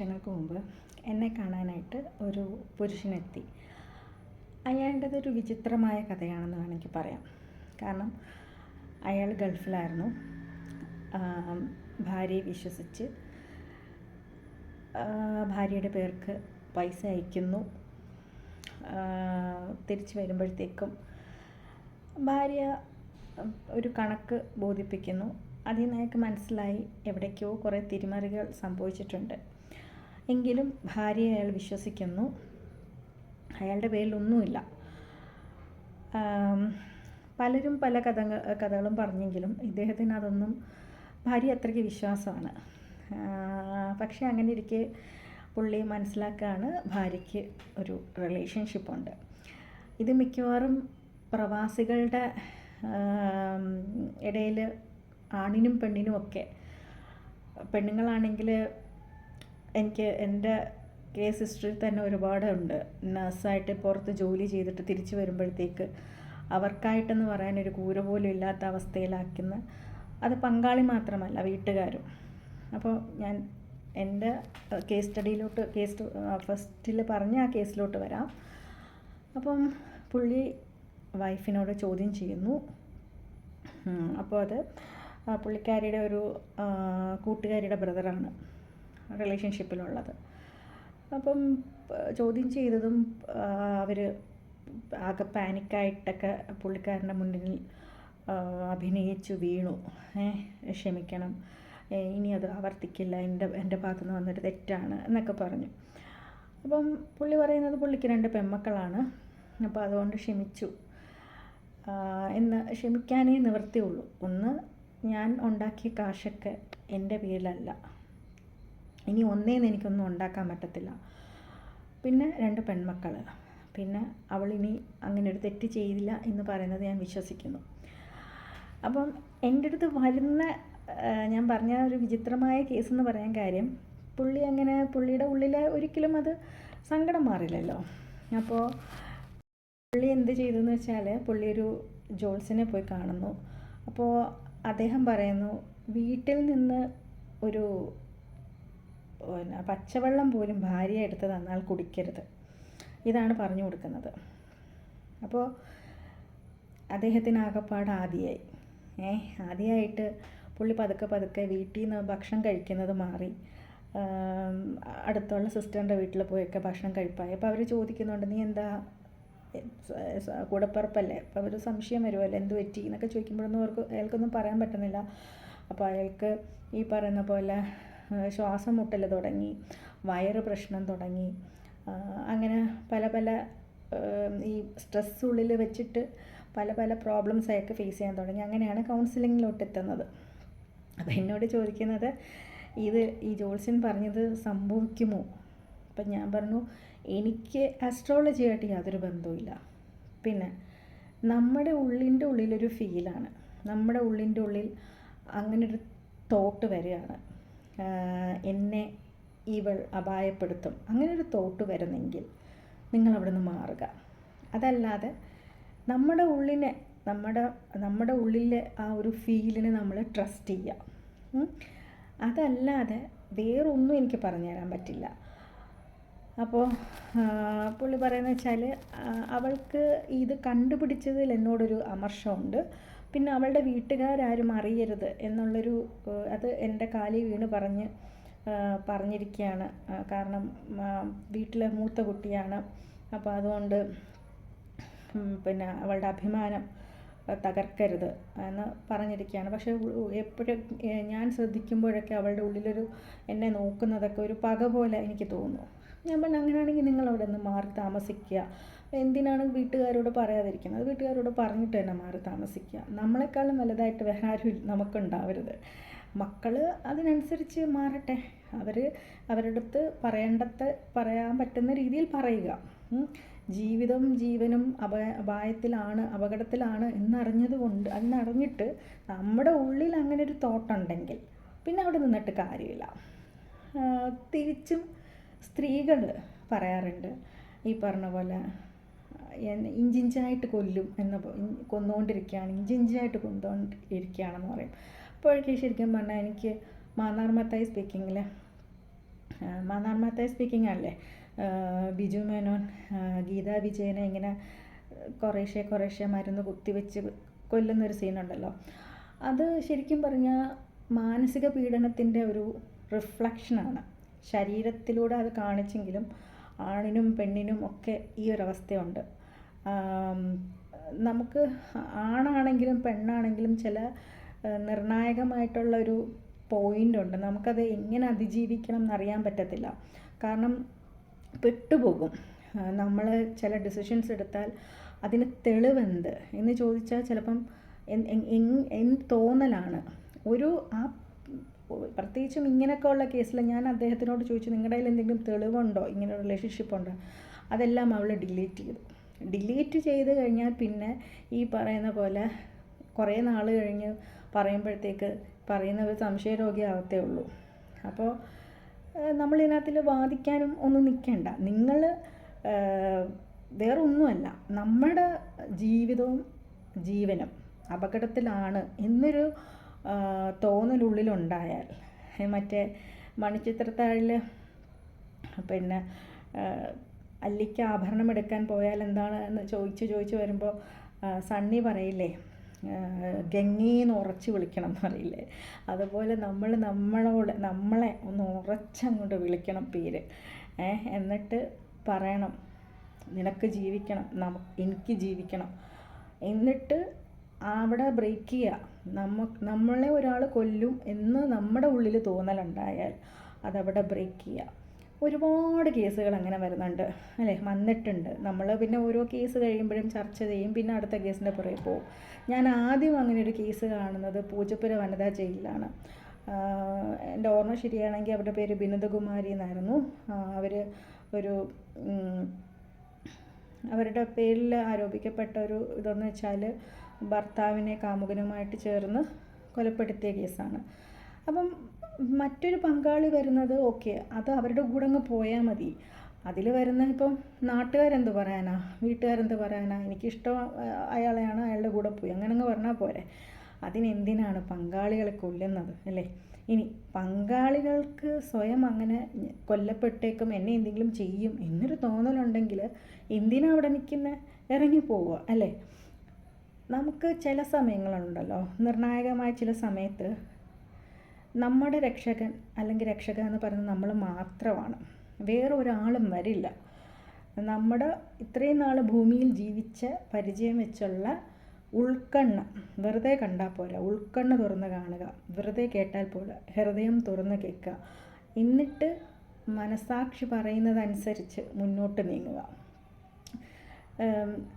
വർഷങ്ങൾക്ക് മുമ്പ് എന്നെ കാണാനായിട്ട് ഒരു പുരുഷനെത്തി. അയാളുടേത് ഒരു വിചിത്രമായ കഥയാണെന്ന് വേണമെങ്കിൽ പറയാം. കാരണം അയാൾ ഗൾഫിലായിരുന്നു. ഭാര്യയെ വിശ്വസിച്ച് ഭാര്യയുടെ പേർക്ക് പൈസ അയക്കുന്നു. തിരിച്ചു വരുമ്പോഴത്തേക്കും ഭാര്യ ഒരു കണക്ക് ബോധിപ്പിക്കുന്നു. അതിൽ നിന്ന് മനസ്സിലായി എവിടേക്കോ കുറേ തിരിമറികൾ സംഭവിച്ചിട്ടുണ്ട്. എങ്കിലും ഭാര്യയെ അയാൾ വിശ്വസിക്കുന്നു. അയാളുടെ പേരിലൊന്നുമില്ല. പലരും പല കഥ കഥകളും പറഞ്ഞെങ്കിലും ഇദ്ദേഹത്തിന് അതൊന്നും ഭാര്യ അത്രയ്ക്ക് വിശ്വാസമാണ്. പക്ഷേ അങ്ങനെ ഇരിക്കെ പുള്ളി മനസ്സിലാക്കുകയാണ് ഭാര്യയ്ക്ക് ഒരു റിലേഷൻഷിപ്പുണ്ട് ഇത് മിക്കവാറും പ്രവാസികളുടെ ഇടയിൽ ആണിനും പെണ്ണിനും ഒക്കെ പെണ്ണുങ്ങളാണെങ്കിൽ എനിക്ക് എന്റെ കേസ് ഹിസ്റ്ററിയിൽ തന്നെ ഒരുപാട് ഒരുപാടുണ്ട്. നഴ്സായിട്ട് പുറത്ത് ജോലി ചെയ്തിട്ട് തിരിച്ചു വരുമ്പോഴത്തേക്ക് അവർക്കായിട്ടെന്ന് പറയാൻ ഒരു കൂര പോലും ഇല്ലാത്ത അവസ്ഥയിലാക്കുന്ന അത് പങ്കാളി മാത്രമല്ല വീട്ടുകാരും. അപ്പോൾ ഞാൻ എന്റെ കേസ് സ്റ്റഡിയിലോട്ട് കേസ് ഫസ്റ്റിൽ പറഞ്ഞ ആ കേസിലോട്ട് വരാം. അപ്പം പുള്ളി വൈഫിനോട് ചോദ്യം ചെയ്യുന്നു. അപ്പോൾ അത് പുള്ളിക്കാരിയുടെ ഒരു കൂട്ടുകാരിയുടെ ബ്രദറാണ്. റിലേഷൻഷിപ്പിലുള്ളത് അപ്പം ചോദ്യം ചെയ്തതും അവർ ആകെ പാനിക്കായിട്ടൊക്കെ പുള്ളിക്കാരന്റെ മുന്നിൽ അഭിനയിച്ചു വീണു. ക്ഷമിക്കണം. ഇനി അത് ആവർത്തിക്കില്ല. എന്റെ എന്റെ ഭാഗത്തു നിന്ന് വന്നൊരു തെറ്റാണ് എന്നൊക്കെ പറഞ്ഞു. അപ്പം പുള്ളി പറയുന്നത് പുള്ളിക്ക് രണ്ട് പെമ്മക്കളാണ് അപ്പോൾ അതുകൊണ്ട് ക്ഷമിച്ചു. എന്ന് ക്ഷമിക്കാനേ നിവൃത്തിയുള്ളൂ. ഒന്ന് ഞാൻ ഉണ്ടാക്കിയ കാശൊക്കെ എന്റെ പേരിലല്ല. ഇനി ഒന്നേന്ന് എനിക്കൊന്നും ഉണ്ടാക്കാൻ പറ്റത്തില്ല. പിന്നെ രണ്ട് പെൺമക്കൾ പിന്നെ അവൾ ഇനി അങ്ങനെ ഒരു തെറ്റ് ചെയ്തില്ല എന്ന് പറയുന്നത് ഞാൻ വിശ്വസിക്കുന്നു. അപ്പം എന്റെ അടുത്ത് വരുന്ന ഞാൻ പറഞ്ഞ ഒരു വിചിത്രമായ കേസ് എന്ന് പറയാൻ കാര്യം പുള്ളി അങ്ങനെ പുള്ളിയുടെ ഉള്ളിൽ ഒരിക്കലും അത് സങ്കടം മാറില്ലല്ലോ. അപ്പോൾ പുള്ളി എന്ത് ചെയ്തു എന്ന് വെച്ചാൽ പുള്ളി ഒരു ജോൾസിനെ പോയി കാണുന്നു. അപ്പോൾ അദ്ദേഹം പറയുന്നു വീട്ടിൽ നിന്ന് ഒരു പിന്നെ പച്ചവെള്ളം പോലും ഭാര്യ എടുത്ത് തന്നാൽ കുടിക്കരുത്. ഇതാണ് പറഞ്ഞു കൊടുക്കുന്നത്. അപ്പോൾ അദ്ദേഹത്തിന് ആകപ്പാട് ആദ്യമായി ഏ ആദ്യമായിട്ട് പുള്ളി പതുക്കെ പതുക്കെ വീട്ടിൽ നിന്ന് ഭക്ഷണം കഴിക്കുന്നത് മാറി. അടുത്തുള്ള സിസ്റ്ററിന്റെ വീട്ടിൽ പോയൊക്കെ ഭക്ഷണം കഴിപ്പായി. അപ്പോൾ അവർ ചോദിക്കുന്നുണ്ട് നീ എന്താ കൂടപ്പറപ്പല്ലേ? അപ്പോൾ അവർ സംശയം വരുമല്ലോ എന്ത് പറ്റി? എന്നൊക്കെ ചോദിക്കുമ്പോഴൊന്നും അവർക്ക് അയാൾക്കൊന്നും പറയാൻ പറ്റുന്നില്ല. അപ്പോൾ അയാൾക്ക് ഈ പറയുന്ന പോലെ ശ്വാസം മുട്ടൽ തുടങ്ങി വയറ് പ്രശ്നം തുടങ്ങി അങ്ങനെ പല പല ഈ സ്ട്രെസ് ഉള്ളിൽ വെച്ചിട്ട് പല പല പ്രോബ്ലംസ് ഫേസ് ചെയ്യാൻ തുടങ്ങി. അങ്ങനെയാണ് കൗൺസിലിങ്ങിലോട്ട് എത്തുന്നത്. അപ്പോൾ എന്നോട് ചോദിക്കുന്നത് ഇത് ഈ ജോത്സ്യൻ പറഞ്ഞത് സംഭവിക്കുമോ? അപ്പം ഞാൻ പറഞ്ഞു എനിക്ക് ആസ്ട്രോളജിയായിട്ട് യാതൊരു ബന്ധവുമില്ല പിന്നെ നമ്മുടെ ഉള്ളിന്റെ ഉള്ളിലൊരു ഫീലാണ് നമ്മുടെ ഉള്ളിന്റെ ഉള്ളിൽ അങ്ങനൊരു തോട്ട് വരികയാണ്. എന്നെ ഇവൾ അപായപ്പെടുത്തും. അങ്ങനെ ഒരു തോട്ട് വരുന്നെങ്കിൽ നിങ്ങൾ അവിടെ നിന്ന് മാറുക. അതല്ലാതെ നമ്മുടെ ഉള്ളിനെ നമ്മുടെ നമ്മുടെ ഉള്ളിലെ ആ ഒരു ഫീലിനെ നമ്മൾ ട്രസ്റ്റ് ചെയ്യുക. അതല്ലാതെ വേറൊന്നും എനിക്ക് പറഞ്ഞു തരാൻ പറ്റില്ല. അപ്പോൾ പുള്ളി പറയുന്നത് വെച്ചാൽ അവൾക്ക് ഇത് കണ്ടുപിടിച്ചതിൽ എന്നോടൊരു അമർഷമുണ്ട്. പിന്നെ അവളുടെ വീട്ടുകാരും അറിയരുത് എന്നുള്ളൊരു അത് എന്റെ കാലിൽ വീണ് പറഞ്ഞ് പറഞ്ഞിരിക്കുകയാണ് കാരണം വീട്ടിലെ മൂത്ത കുട്ടിയാണ്. അപ്പോൾ അതുകൊണ്ട് പിന്നെ അവളുടെ അഭിമാനം തകർക്കരുത് എന്ന് പറഞ്ഞിരിക്കുകയാണ് പക്ഷേ എപ്പോഴും ഞാൻ ശ്രദ്ധിക്കുമ്പോഴൊക്കെ അവളുടെ ഉള്ളിലൊരു എന്നെ നോക്കുന്നതൊക്കെ ഒരു പക പോലെ എനിക്ക് തോന്നുന്നു ഞാൻ പറഞ്ഞു അങ്ങനെയാണെങ്കിൽ നിങ്ങൾ അവിടെ നിന്ന് മാറി താമസിക്കുക. എന്തിനാണ് വീട്ടുകാരോട് പറയാതിരിക്കുന്നത്? വീട്ടുകാരോട് പറഞ്ഞിട്ട് തന്നെ മാറി താമസിക്കുക. നമ്മളെക്കാളും വലുതായിട്ട് വേറെ ആരും നമുക്കുണ്ടാവരുത്. മക്കൾ അതിനനുസരിച്ച് മാറട്ടെ. അവർ അടുത്ത് പറയേണ്ടത് പറയാൻ പറ്റുന്ന രീതിയിൽ പറയുക. ജീവിതം ജീവനും അപ അപായത്തിലാണ് അപകടത്തിലാണ് എന്നറിഞ്ഞതുകൊണ്ട് അതിനറിഞ്ഞിട്ട് നമ്മുടെ ഉള്ളിൽ അങ്ങനെ ഒരു തോട്ടുണ്ടെങ്കിൽ പിന്നെ അവിടെ നിന്നിട്ട് കാര്യമില്ല. തിരിച്ചും സ്ത്രീകൾ പറയാറുണ്ട് ഈ പറഞ്ഞ പോലെ ഇഞ്ചിഞ്ചായിട്ട് കൊല്ലും എന്ന് കൊന്നുകൊണ്ടിരിക്കുകയാണ് ഇഞ്ചിഞ്ചായിട്ട് കൊന്നുകൊണ്ടിരിക്കുകയാണെന്ന് പറയും. അപ്പോഴൊക്കെ ശരിക്കും പറഞ്ഞാൽ എനിക്ക് മാന്നാർ മത്തായി സ്പീക്കിങ്ങിൽ മാന്നാർമത്തായി സ്പീക്കിംഗ് അല്ലേ? ബിജു മേനോൻ ഗീതാ വിജയനെ ഇങ്ങനെ കുറേശ്ശെ കുറേശ്ശെ മരുന്ന് കുത്തിവെച്ച് കൊല്ലുന്നൊരു സീനുണ്ടല്ലോ. അത് ശരിക്കും പറഞ്ഞാൽ മാനസിക പീഡനത്തിന്റെ ഒരു റിഫ്ലക്ഷനാണ്. ശരീരത്തിലൂടെ അത് കാണിച്ചെങ്കിലും ആണിനും പെണ്ണിനും ഒക്കെ ഈ ഒരു നമുക്ക് ആണാണെങ്കിലും പെണ്ണാണെങ്കിലും ചില നിർണായകമായിട്ടുള്ളൊരു പോയിന്റ് ഉണ്ട്. നമുക്കത് എങ്ങനെ അതിജീവിക്കണം എന്നറിയാൻ പറ്റത്തില്ല. കാരണം പെട്ടുപോകും. നമ്മൾ ചില ഡിസിഷൻസ് എടുത്താൽ അതിന് തെളിവെന്ത് എന്ന് ചോദിച്ചാൽ ചിലപ്പം എന്ത് തോന്നലാണ്. ഒരു ആ പ്രത്യേകിച്ചും ഇങ്ങനെയൊക്കെ ഉള്ള കേസിൽ ഞാൻ അദ്ദേഹത്തിനോട് ചോദിച്ചു നിങ്ങളുടെ കയ്യിൽ എന്തെങ്കിലും തെളിവുണ്ടോ? ഇങ്ങനെ റിലേഷൻഷിപ്പ് ഉണ്ടോ? അതെല്ലാം അവൾ ഡിലീറ്റ് ചെയ്തു. ഡിലീറ്റ് ചെയ്ത് കഴിഞ്ഞാൽ പിന്നെ ഈ പറയുന്ന പോലെ കുറേ നാൾ കഴിഞ്ഞ് പറയുമ്പോഴത്തേക്ക് പറയുന്ന ഒരു സംശയരോഗിയാവത്തേ ഉള്ളൂ. അപ്പോൾ നമ്മൾ ഇതിനകത്തിൽ വാദിക്കാനും ഒന്നും നിൽക്കണ്ട നിങ്ങൾ വേറൊന്നുമല്ല. നമ്മുടെ ജീവിതവും ജീവനും അപകടത്തിലാണ് എന്നൊരു തോന്നലുള്ളിലുണ്ടായാൽ. മറ്റേ മണിച്ചിത്രത്താഴിൽ പിന്നെ അല്ലിക്ക് ആഭരണം എടുക്കാൻ പോയാൽ എന്താണ് എന്ന് ചോദിച്ച് ചോദിച്ച് വരുമ്പോൾ സണ്ണി പറയില്ലേ ഗംഗീന്ന് ഉറച്ച് വിളിക്കണം എന്ന് പറയില്ലേ. അതുപോലെ നമ്മൾ നമ്മളോട് നമ്മളെ ഒന്ന് ഉറച്ചങ്ങോട്ട് വിളിക്കണം പേര്. എന്നിട്ട് പറയണം നിനക്ക് ജീവിക്കണം എനിക്ക് ജീവിക്കണം. എന്നിട്ട് അവിടെ ബ്രേക്ക് ചെയ്യുക. നമ്മ നമ്മളെ ഒരാൾ കൊല്ലും എന്ന് നമ്മുടെ ഉള്ളിൽ തോന്നലുണ്ടായാൽ അതവിടെ ബ്രേക്ക് ചെയ്യുക ഒരുപാട് കേസുകൾ അങ്ങനെ വരുന്നുണ്ട് അല്ലേ? വന്നിട്ടുണ്ട്. നമ്മൾ പിന്നെ ഓരോ കേസ് കഴിയുമ്പോഴും ചർച്ച ചെയ്യും പിന്നെ അടുത്ത കേസിന്റെ പുറകെ പോകും. ഞാൻ ആദ്യം അങ്ങനെ ഒരു കേസ് കാണുന്നത് പൂജപ്പുര വനിതാ ജയിലിലാണ്. എന്റെ ഓർമ്മ ശരിയാണെങ്കിൽ അവരുടെ പേര് ബിനദകുമാരി എന്നായിരുന്നു. അവർ ഒരു അവരുടെ പേരിൽ ആരോപിക്കപ്പെട്ട ഒരു ഇതെന്ന് വെച്ചാൽ ഭർത്താവിനെ കാമുകനുമായിട്ട് ചേർന്ന് കൊലപ്പെടുത്തിയ കേസാണ്. അപ്പം മറ്റൊരു പങ്കാളി വരുന്നത് ഓക്കെ അത് അവരുടെ കൂടെ അങ്ങ് പോയാൽ മതി. അതിൽ വരുന്ന ഇപ്പം നാട്ടുകാരെന്ത് പറയാനാ? വീട്ടുകാരെന്ത് പറയാനാ? എനിക്കിഷ്ടം അയാളെയാണ് അയാളുടെ കൂടെ പോയി. അങ്ങനെ അങ്ങ് പറഞ്ഞാൽ പോരെ. അതിനെന്തിനാണ് പങ്കാളികളെ കൊല്ലുന്നത് അല്ലേ? ഇനി പങ്കാളികൾക്ക് സ്വയം അങ്ങനെ കൊല്ലപ്പെട്ടേക്കും എന്നെ എന്തെങ്കിലും ചെയ്യും എന്നൊരു തോന്നലുണ്ടെങ്കിൽ എന്തിനാണ് അവിടെ നിൽക്കുന്ന? ഇറങ്ങി പോവുക അല്ലേ? നമുക്ക് ചില സമയങ്ങളുണ്ടല്ലോ. നിർണായകമായ ചില സമയത്ത് നമ്മുടെ രക്ഷകൻ അല്ലെങ്കിൽ രക്ഷകൻ എന്ന് പറയുന്നത് നമ്മൾ മാത്രമാണ്. വേറെ ഒരാളും വരില്ല. നമ്മുടെ ഇത്രയും നാൾ ഭൂമിയിൽ ജീവിച്ച പരിചയം വെച്ചുള്ള ഉൾക്കണ്ണ് വെറുതെ കണ്ടാൽ പോരാ. ഉൾക്കണ്ണ് തുറന്ന് കാണുക വെറുതെ കേട്ടാൽ പോരാ. ഹൃദയം തുറന്ന് കേൾക്കുക. എന്നിട്ട് മനസാക്ഷി പറയുന്നതനുസരിച്ച് മുന്നോട്ട് നീങ്ങുക.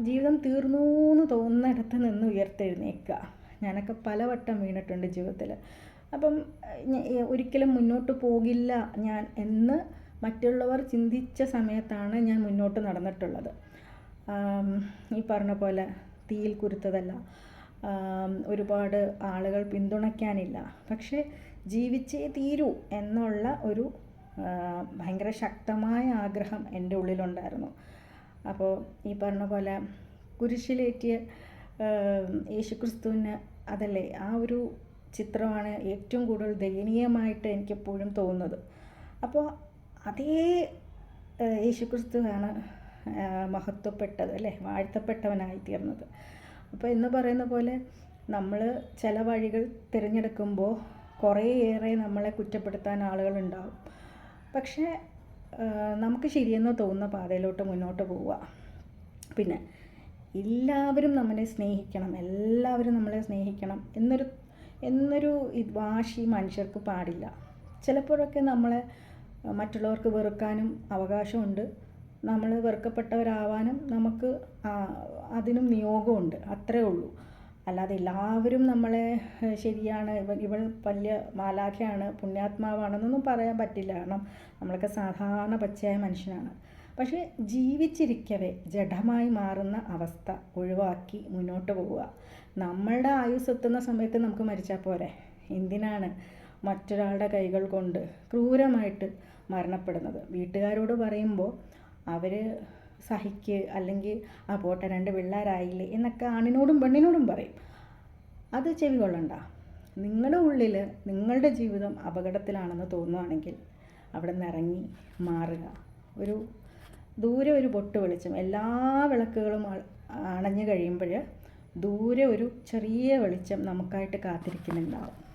ജീവിതം തീർന്നു എന്ന് തോന്നുന്നിടത്ത് നിന്ന് ഉയർത്തെഴുന്നേക്കുക. ഞാനൊക്കെ പലവട്ടം വീണിട്ടുണ്ട് ജീവിതത്തിൽ അപ്പം ഒരിക്കലും മുന്നോട്ട് പോകില്ല ഞാൻ എന്ന് മറ്റുള്ളവർ ചിന്തിച്ച സമയത്താണ് ഞാൻ മുന്നോട്ട് നടന്നിട്ടുള്ളത്. ഈ പറഞ്ഞ പോലെ തീയിൽ കുരുത്തതല്ല. ഒരുപാട് ആളുകൾ പിന്തുണയ്ക്കാനില്ല. പക്ഷേ ജീവിച്ചേ തീരൂ എന്നുള്ള ഒരു ഭയങ്കര ശക്തമായ ആഗ്രഹം എന്റെ ഉള്ളിലുണ്ടായിരുന്നു. അപ്പോൾ ഈ പറഞ്ഞ പോലെ കുരിശിലേറ്റിയ യേശുക്രിസ്തുവിന് അതല്ലേ ആ ഒരു ചിത്രമാണ് ഏറ്റവും കൂടുതൽ ദയനീയമായിട്ട് എനിക്കെപ്പോഴും തോന്നുന്നത്. അപ്പോൾ അതേ യേശുക്രിസ്തുവാണ് മഹത്വപ്പെട്ടത് അല്ലേ? വാഴ്ത്തപ്പെട്ടവനായി തീർന്നത്. അപ്പോൾ എന്ന് പറയുന്ന പോലെ നമ്മൾ ചില വഴികൾ തിരഞ്ഞെടുക്കുമ്പോൾ കുറേയേറെ നമ്മളെ കുറ്റപ്പെടുത്താൻ ആളുകളുണ്ടാവും. പക്ഷേ നമുക്ക് ശരിയെന്ന് തോന്നുന്ന പാതയിലോട്ട് മുന്നോട്ട് പോവുക. പിന്നെ എല്ലാവരും നമ്മളെ സ്നേഹിക്കണം എല്ലാവരും നമ്മളെ സ്നേഹിക്കണം എന്നൊരു എന്നൊരു വാശി മനുഷ്യർക്ക് പാടില്ല. ചിലപ്പോഴൊക്കെ നമ്മളെ മറ്റുള്ളവർക്ക് വെറുക്കാനും അവകാശമുണ്ട്. നമ്മൾ വെറുക്കപ്പെട്ടവരാവാനും നമുക്ക് അതിനും നിയോഗമുണ്ട്. അത്രേ ഉള്ളൂ. അല്ലാതെ എല്ലാവരും നമ്മളെ ശരിയാണ്. ഇവൻ ഇവൾ വലിയ മാലാഖയാണ് പുണ്യാത്മാവാണെന്നൊന്നും പറയാൻ പറ്റില്ല. കാരണം നമ്മളൊക്കെ സാധാരണ പച്ചയായ മനുഷ്യനാണ്. പക്ഷേ ജീവിച്ചിരിക്കവേ ജഡമായി മാറുന്ന അവസ്ഥ ഒഴിവാക്കി മുന്നോട്ട് പോവുക. നമ്മളുടെ ആയുസ് എത്തുന്ന സമയത്ത് നമുക്ക് മരിച്ചാൽ പോരെ? എന്തിനാണ് മറ്റൊരാളുടെ കൈകൾ കൊണ്ട് ക്രൂരമായിട്ട് മരണപ്പെടുന്നത്? വീട്ടുകാരോട് പറയുമ്പോൾ അവർ സഹിക്ക് അല്ലെങ്കിൽ ആ പോട്ടെ രണ്ട് പിള്ളേരായില്ലേ? എന്നൊക്കെ ആണിനോടും പെണ്ണിനോടും പറയും. അത് ചെവി കൊള്ളണ്ട. നിങ്ങളുടെ ഉള്ളിൽ നിങ്ങളുടെ ജീവിതം അപകടത്തിലാണെന്ന് തോന്നുകയാണെങ്കിൽ അവിടെ നിന്ന് ഇറങ്ങി മാറുക. ഒരു ദൂരെ ഒരു പൊട്ട് വെളിച്ചം എല്ലാ വിളക്കുകളും അണഞ്ഞു കഴിയുമ്പോൾ ദൂരെ ഒരു ചെറിയ വെളിച്ചം നമുക്കായിട്ട് കാത്തിരിക്കുന്നുണ്ടാവും.